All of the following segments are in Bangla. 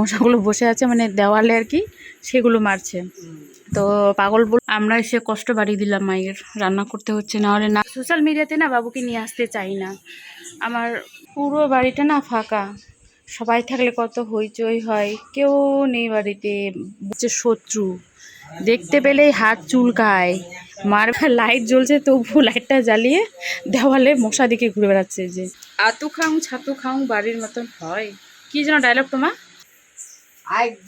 মশাগুলো বসে আছে মানে দেওয়ালে আর কি, সেগুলো মারছে। তো পাগল বল আমরা এসে কষ্ট বাড়িয়ে দিলাম মায়ের, রান্না করতে হচ্ছে না হলে না সোশ্যাল মিডিয়াতে না বাবুকে নিয়ে আসতে চাই না। আমার পুরো বাড়িটা না ফাঁকা। সবাই থাকলে কত হইচই হয়, কেউ নেই বাড়িতে। হচ্ছে শত্রু। দেখতে পেলেই হাত চুলকায়। মার লাইট জ্বলছে, তবু লাইটটা জ্বালিয়ে দেওয়ালে মশা দিকে ঘুরে বেড়াচ্ছে যে। আতু খাও, ছাতু খাও, বাড়ির মতন হয়। কি যেন ডায়লগ তোমার?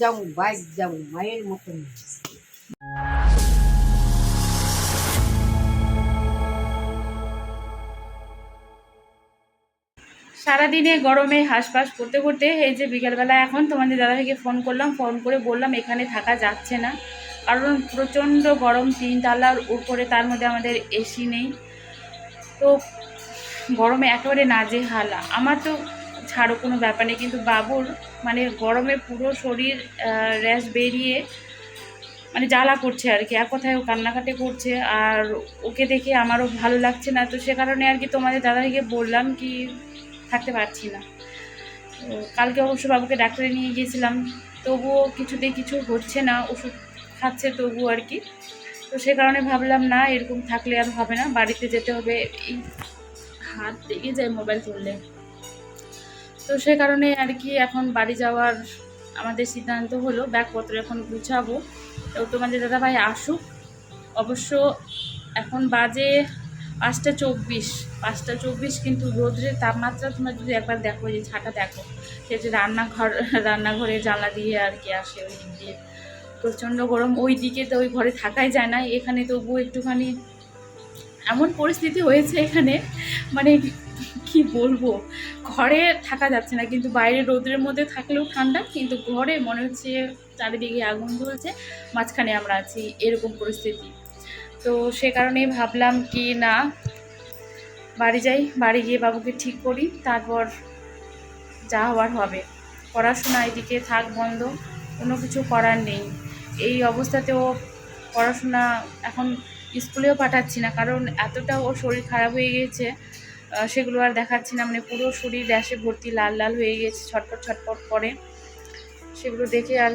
যাও বাইক মায়ের মতন। সারাদিনে গরমে হাঁসফাঁস করতে করতে এই যে বিকেলবেলা এখন তোমাদের দাদাভাইকে ফোন করলাম, ফোন করে বললাম এখানে থাকা যাচ্ছে না। কারণ প্রচণ্ড গরম তিন তালার উপরে, তার মধ্যে আমাদের এসি নেই। তো গরমে একেবারে নাজেহাল। আমার তো ছাড়ো কোনো ব্যাপার নেই। কিন্তু বাবুর মানে গরমে পুরো শরীর র্যাশ বেরিয়ে মানে জ্বালা করছে আর কি। এক কথায় ও কান্নাকাটি করছে আর ওকে দেখে আমারও ভালো লাগছে না। তো সে কারণে আর কি তোমাদের দাদাভাইকে বললাম কি, থাকতে পারছি না। কালকে অবশ্য বাবুকে ডাক্তারে নিয়ে গিয়েছিলাম। তবুও কিছুতে কিছু হচ্ছে না, ওষুধ খাচ্ছে তবুও আর কি। তো সে কারণে ভাবলাম, না, এরকম থাকলে আর হবে না, বাড়িতে যেতে হবে। এই হাত লেগে যায় মোবাইল তুললে। তো সে কারণে আর কি এখন বাড়ি যাওয়ার আমাদের সিদ্ধান্ত হলো, ব্যাগপত্র এখন গুছাবো। তো তোমাদের দাদাভাই আসুক। অবশ্য এখন বাজে পাঁচটা চব্বিশ। পাঁচটা চব্বিশ কিন্তু রোদ্রের তাপমাত্রা তোমরা যদি একবার দেখো যে ছাটা দেখো, সে যে রান্নাঘর, রান্নাঘরে জানলা দিয়ে আর কি আসে ওই দিক দিয়ে। প্রচণ্ড গরম, ওই দিকে তো ওই ঘরে থাকাই যায় না। এখানে তবুও একটুখানি এমন পরিস্থিতি হয়েছে এখানে। মানে কি বলব? ঘরে থাকা যাচ্ছে না, কিন্তু বাইরে রোদের মধ্যে থাকলেও ঠান্ডা, কিন্তু ঘরে মনে হচ্ছে চারিদিকে আগুন জ্বলছে মাঝখানে আমরা আছি এরকম পরিস্থিতি। তো সে কারণেই ভাবলাম কি না, বাড়ি যাই, বাড়ি গিয়ে বাবুকে ঠিক করি, তারপর যা হওয়ার হবে। পড়াশোনা এদিকে থাক বন্ধ, কোনো কিছু করার নেই। এই অবস্থাতেও পড়াশোনা এখন স্কুলেও পাঠাচ্ছি না, কারণ এতটা ওর শরীর খারাপ হয়ে গিয়েছে সেগুলো আর দেখাচ্ছি না। মানে পুরো শরীর র্যাশে ভর্তি, লাল লাল হয়ে গেছে, ছটপট ছটপট করে। সেগুলো দেখে আর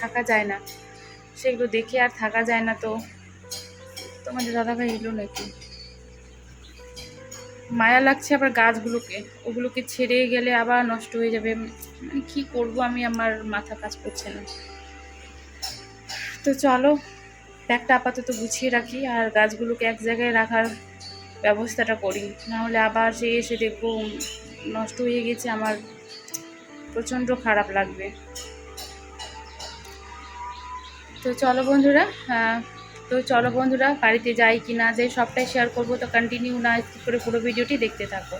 থাকা যায় না। সেগুলো দেখে আর থাকা যায় না তো। তোমাদের দাদাভাই এলো নাকি? মায়া লাগছে আবার গাছগুলোকে। ওগুলোকে ছেড়ে গেলে আবার নষ্ট হয়ে যাবে। মানে কি করব আমি? আমার মাথা কাজ করছে না। তো চলো, ব্যাগটা আপাতত গুছিয়ে রাখি। আর গাছগুলোকে এক জায়গায় রাখার ব্যবস্থাটা করি। নাহলে আবার সে এসে দেখব নষ্ট হয়ে গেছে, আমার প্রচণ্ড খারাপ লাগবে। তো চলো বন্ধুরা তো চলো বন্ধুরা, বাড়িতে যাই কি না যাই, সবটাই শেয়ার করব। তো কন্টিনিউ না করে পুরো ভিডিওটি দেখতে থাকো।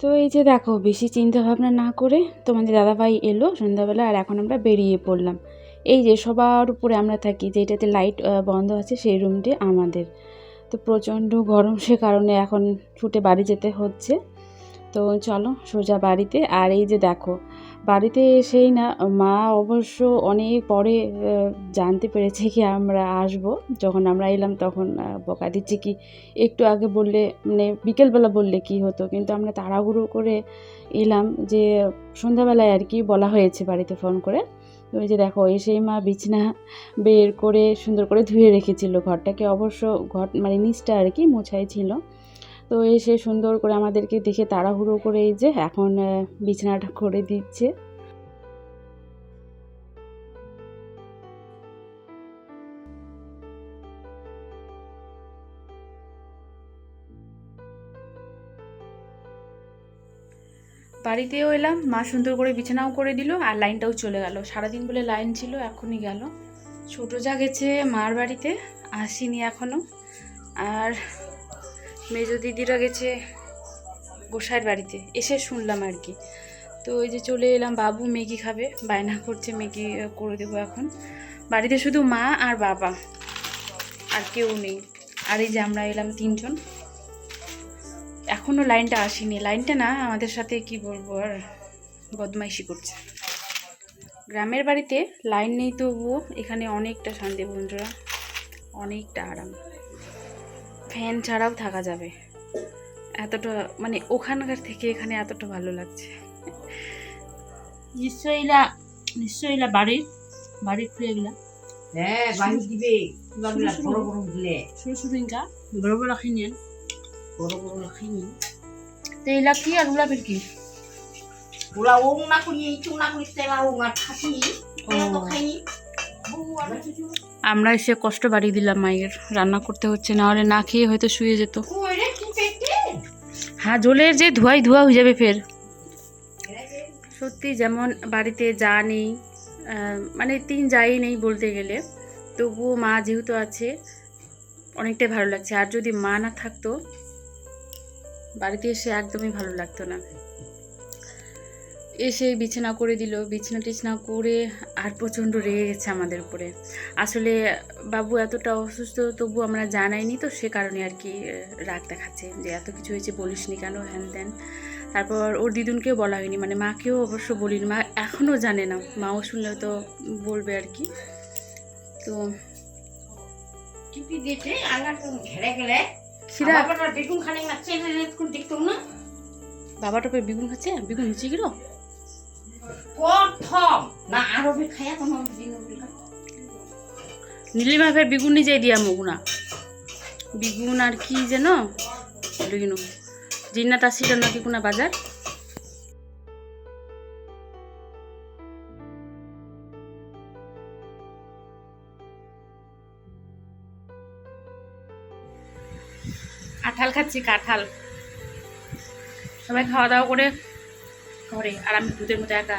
তো এই যে দেখো, বেশি চিন্তা ভাবনা না করে তোমাদের দাদাভাই এলো সন্ধ্যাবেলা আর এখন আমরা বেরিয়ে পড়লাম। এই যে সবার উপরে আমরা থাকি, যেটাতে লাইট বন্ধ আছে সেই রুমটি আমাদের। তো প্রচণ্ড গরম সে কারণে এখন ছুটে বাড়ি যেতে হচ্ছে। তো চলো সোজা বাড়িতে। আর এই যে দেখো, বাড়িতে এসেই না, মা অবশ্য অনেক পরে জানতে পেরেছে কি আমরা আসব। যখন আমরা এলাম তখন বকা দিচ্ছে কি, একটু আগে বললে মানে বিকেলবেলা বললে কি হতো। কিন্তু আমরা তাড়াহুড়ো করে এলাম যে সন্ধ্যাবেলায় আর কি বলা হয়েছে বাড়িতে ফোন করে। তো এই যে দেখো এসেই মা বিছনা বের করে সুন্দর করে ধুয়ে রেখেছিল ঘরটাকে। অবশ্য ঘর মানে নিচটা আর কি মোছাই ছিল। তো এসে সুন্দর করে আমাদেরকে দেখে তাড়াহুড়ো করে এই যে এখন বিছানাটা করে দিচ্ছে। বাড়িতেও এলাম, মা সুন্দর করে বিছানাও করে দিল আর লাইনটাও চলে গেল। সারাদিন বলে লাইন ছিল, এখনই গেল। ছোটো যা গেছে মার বাড়িতে, আসিনি এখনও আর মেজো দিদিরা গেছে গোসাইয়ের বাড়িতে, এসে শুনলাম আর কি। তো ওই যে চলে এলাম, বাবু ম্যাগি খাবে, বায়না করছে ম্যাগি করে দেবো এখন। বাড়িতে শুধু মা আর বাবা, আর কেউ নেই। আর এই যে আমরা এলাম তিনজন। এখনও লাইনটা আসেনি লাইনটা না আমাদের সাথে কি বলব আর বদমাইশি করছে গ্রামের বাড়িতে লাইন নেই তবুও এখানে অনেকটা শান্তি বন্ধুরা অনেকটা আরাম ফ্যান ছাড়াও থাকা যাবে এতটা মানে ওখানকার থেকে এখানে এতটা ভালো লাগছে নিশ্চয়ই এলা নিশ্চয়ই এলা বাড়ির বাড়ির ফুল এগুলা হ্যাঁ বাড়ি দিবে বড় বড় দিলে ছোটো ছোটো বড় বড় খিনিয়ে বড় বড় রাখিনি তো কি আর ফের কি? ও না করি ইচু না করি তেলা ও তো কিছু আমরা এসে কষ্ট বাড়িয়ে দিলাম মায়ের। রান্না করতে হচ্ছে না হলে না খেয়ে হয়তো শুয়ে যেত। হ্যাঁ জলের যে ধোয়াই ধোয়া হয়ে যাবে ফের। সত্যি যেমন বাড়িতে যা নেই মানে তিন যাই নেই বলতে গেলে তবুও মা যেহেতু আছে অনেকটাই ভালো লাগছে। আর যদি মা না থাকতো বাড়িতে এসে একদমই ভালো লাগতো না। এসে বিছানা করে দিল। বিছানা টিছনা করে আর প্রচণ্ড রেগে গেছে আমাদের উপরে। আসলে বাবু এতটা অসুস্থ তবু আমরা জানাইনি তো, সে কারণে আর কি রাগ দেখাচ্ছে যে এত কিছু হয়েছে বলিসনি কেন, হ্যান ত্যান। তারপর ওর দিদুনকেও বলা হয়নি মানে মাকেও অবশ্য বলিনি, মা এখনও জানে না। মাও শুনলে তো বলবে আর কি। তো তো ঘেরে গেলে খিরা বাবাটা বেগুন খানে না কোন না। বেগুন খাচ্ছে? বেগুন হচ্ছে কি রো? প্রথম। না আরও বে খায়া তোমার নীলিমা ফের বেগুন নিজে দিয়া মগুনা। বেগুন আর কি যেন? কিনো জিন্নাত আসছিল নাকি কোনা বাজার? কাঁঠাল খাচ্ছি, কাঁঠাল। সবাই খাওয়া দাওয়া করে ঘরে, আর আমি দুধের মতো একা।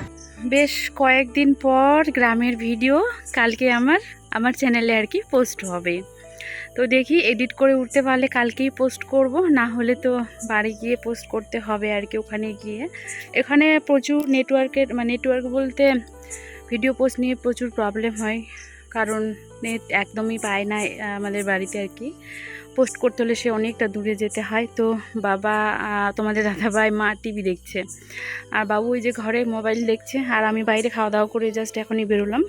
বেশ কয়েকদিন পর গ্রামের ভিডিও কালকে আমার আমার চ্যানেলে আর কি পোস্ট হবে। তো দেখি এডিট করে উঠতে পারলে কালকেই পোস্ট করব, না হলে তো বাড়ি গিয়ে পোস্ট করতে হবে আর কি ওখানে গিয়ে। এখানে প্রচুর নেটওয়ার্কের মানে নেটওয়ার্ক বলতে ভিডিও পোস্ট নিয়ে প্রচুর প্রবলেম হয়, কারণ নেট একদমই পায় না আমাদের বাড়িতে আর কি। পোস্ট করতে হলে সে অনেকটা দূরে যেতে হয়। তো বাবা তোমাদের দাদাভাই মা টিভি দেখছে। আর বাবু ওই যে ঘরে মোবাইল দেখছে। আর আমি বাইরে খাওয়া দাওয়া করে জাস্ট এখনই বেরোলাম।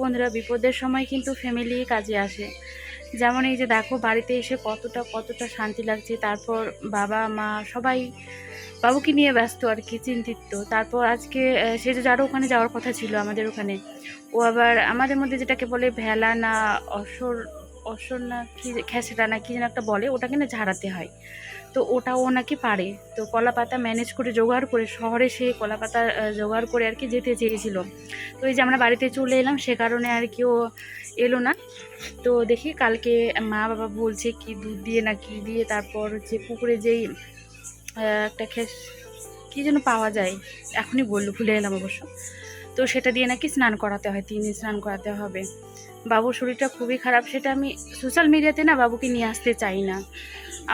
বন্ধুরা, বিপদের সময় কিন্তু ফ্যামিলি কাজে আসে। যেমন এই যে দেখো, বাড়িতে এসে কতটা কতটা শান্তি লাগছে। তারপর বাবা, মা সবাই বাবুকে নিয়ে ব্যস্ত আর কি, চিন্তিত। তারপর আজকে সে যে যারও ওখানে যাওয়ার কথা ছিল আমাদের ওখানে। ও আবার আমাদের মধ্যে যেটাকে বলে ভেলা না, অসর অসর না কি খেসেটা না কি যেন একটা বলে, ওটাকে না ঝাড়াতে হয়। তো ওটাও নাকি পারে। তো কলা পাতা ম্যানেজ করে, জোগাড় করে, শহরে সে কলা পাতা জোগাড় করে আর কি যেতে চেয়েছিল। তো এই যে আমরা বাড়িতে চলে এলাম, সে কারণে আর কি ও এলো না। তো দেখি কালকে মা বাবা বলছে কি দুধ দিয়ে না কি দিয়ে, তারপর হচ্ছে পুকুরে যেই একটা খেস, কী যেন পাওয়া যায়, এখনই বলল, ভুলে এলাম অবশ্য। তো সেটা দিয়ে নাকি স্নান করাতে হয়, তিন স্নান করাতে হবে। বাবুর শরীরটা খুবই খারাপ, সেটা আমি সোশ্যাল মিডিয়াতে না বাবুকে নিয়ে আসতে চাই না।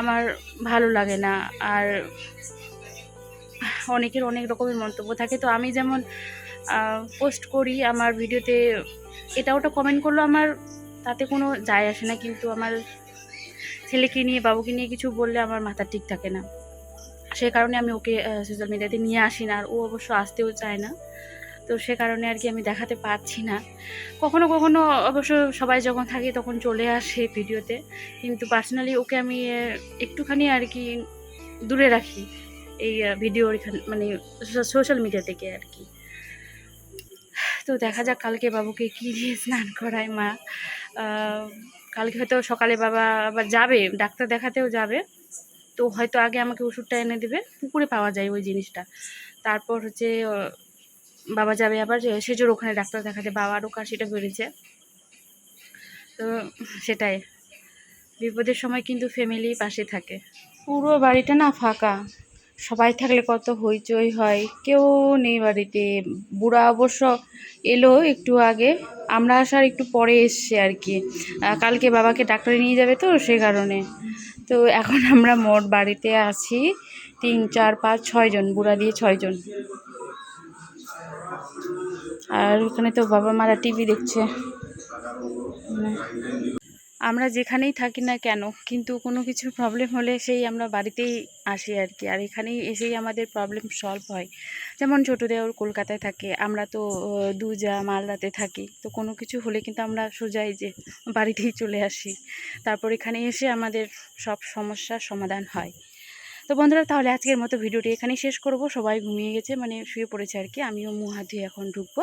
আমার ভালো লাগে না। আর অনেকের অনেক রকমের মন্তব্য থাকে। তো আমি যেমন পোস্ট করি আমার ভিডিওতে এটা ওটা কমেন্ট করল আমার, তাতে কোনো যায় আসে না। কিন্তু আমার ছেলেকে নিয়ে, বাবুকে নিয়ে কিছু বললে আমার মাথা ঠিক থাকে না। সে কারণে আমি ওকে সোশ্যাল মিডিয়াতে নিয়ে আসি না। আর ও অবশ্য আসতেও চায় না। তো সে কারণে আর কি আমি দেখাতে পারছি না। কখনো কখনো অবশ্য সবাই যখন থাকে তখন চলে আসে ভিডিওতে। কিন্তু পার্সোনালি ওকে আমি একটুখানি আর কি দূরে রাখি এই ভিডিও এখান মানে সোশ্যাল মিডিয়া থেকে আর কি। তো দেখা যাক কালকে বাবুকে কী দিয়ে স্নান করায় মা। কালকে হয়তো সকালে বাবা আবার যাবে, ডাক্তার দেখাতেও যাবে। তো হয়তো আগে আমাকে ওষুধটা এনে দেবে, পুকুরে পাওয়া যায় ওই জিনিসটা। তারপর হচ্ছে বাবা যাবে আবার সেজোর ওখানে ডাক্তার দেখাতে বাবারও কাশিটা বেড়েছে তো সেটাই। বিপদের সময় কিন্তু ফ্যামিলি পাশে থাকে। পুরো বাড়িটা না ফাঁকা। সবাই থাকলে কত হইচই হয়। কেউ নেই বাড়িতে। বুড়া অবশ্য এলো একটু আগে। আমরা আসার একটু পরে এসছে আর কি। কালকে বাবাকে ডাক্তারে নিয়ে যাবে তো সে কারণে। তো এখন আমরা মোট বাড়িতে আছি তিন, চার, পাঁচ ছয়জন বুড়া দিয়ে ছয়জন আর ওখানে তো বাবা মারা টিভি দেখছে। আমরা যেখানেই থাকি না কেন, কিন্তু কোনো কিছু প্রবলেম হলে সেই আমরা বাড়িতেই আসি আর কি। আর এখানেই এসেই আমাদের প্রবলেম সলভ হয়। যেমন ছোটো দেওর কলকাতায় থাকে, আমরা তো দুজা, মালদাতে থাকি। তো কোনো কিছু হলে কিন্তু আমরা সোজাই যে বাড়িতেই চলে আসি। তারপর এখানে এসে আমাদের সব সমস্যার সমাধান হয়। তো বন্ধুরা, তাহলে আজকের মতো ভিডিওটি এখানেই শেষ করব। সবাই ঘুমিয়ে গেছে মানে শুয়ে পড়েছে আর কি। আমিও মুখ হাত ধুয়ে এখন ঢুকবো।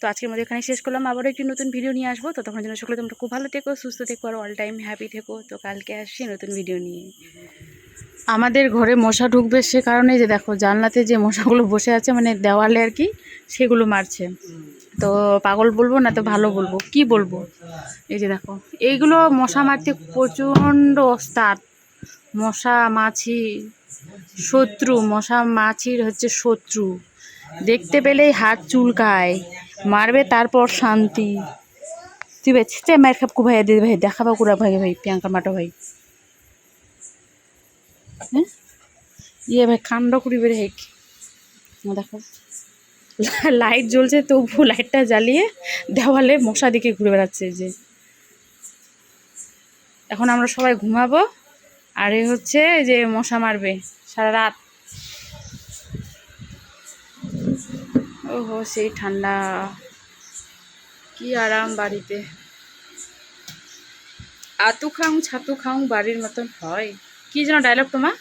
তো আজকের মতো এখানে শেষ করলাম। আবারও একটি নতুন ভিডিও নিয়ে আসব। তো তখন যেন সকলে তোমরা খুব ভালো থেকো, সুস্থ থেকো আর অল টাইম হ্যাপি থেকো। তো কালকে আসছি নতুন ভিডিও নিয়ে। আমাদের ঘরে মশা ঢুকবে সে কারণে যে দেখো, জানলাতে যে মশাগুলো বসে আছে মানে দেওয়ালে আর কি, সেগুলো মারছে। তো পাগল বলব না, তো ভালো বলব। কি বলব? এই যে দেখো, এইগুলো মশা মারতে প্রচণ্ড ওস্তাদ মশা মাছি শত্রু, মশা মাছির হচ্ছে শত্রু। দেখতে পেলেই হাত চুলকায়, মারবে তারপর শান্তি। তুই বেছে মায়ের খাপ কু ভাই দিদি ভাই, দেখাবা কুড়া ভাই ভাই প্রিয়াঙ্কা মাটো ভাই। হ্যাঁ ইয়ে ভাই, কাণ্ড করি বেড়ে হেক দেখো। লাইট জ্বলছে তবু লাইটটা জ্বালিয়ে দেওয়ালে মশা দিকে ঘুরে বেড়াচ্ছে যে। এখন আমরা সবাই ঘুমাবো। আর এ হচ্ছে যে মশা মারবে সারা রাত। ওহো সেই ঠান্ডা। কি আরাম বাড়িতে। আতু খাউং ছাতু খাউং বাড়ির মতন হয়। কি যেন ডায়লগ তোমার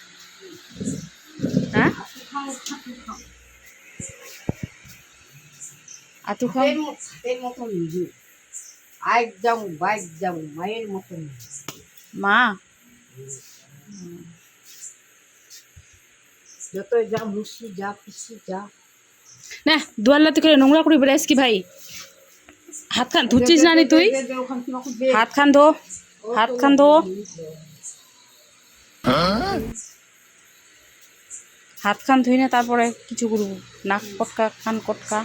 হ্যাঁ? আতু খাও? মতন নিজে আজ যাব বাইক যাব মায়ের মতন মা? না নোংরা করে বেড়াইস কি ভাই? হাত খান ধুচ্ছিস না নি তুই। হাত খান ধো, হাত খান ধো। হাত খান ধুই না, তারপরে কিছু করব। নাক কটকা কান কটকা